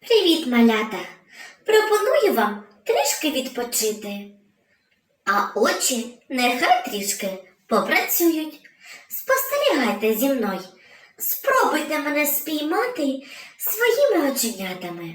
Привіт, малята! Пропоную вам трішки відпочити. А очі нехай трішки попрацюють. Спостерігайте зі мною. Спробуйте мене спіймати своїми оченятами.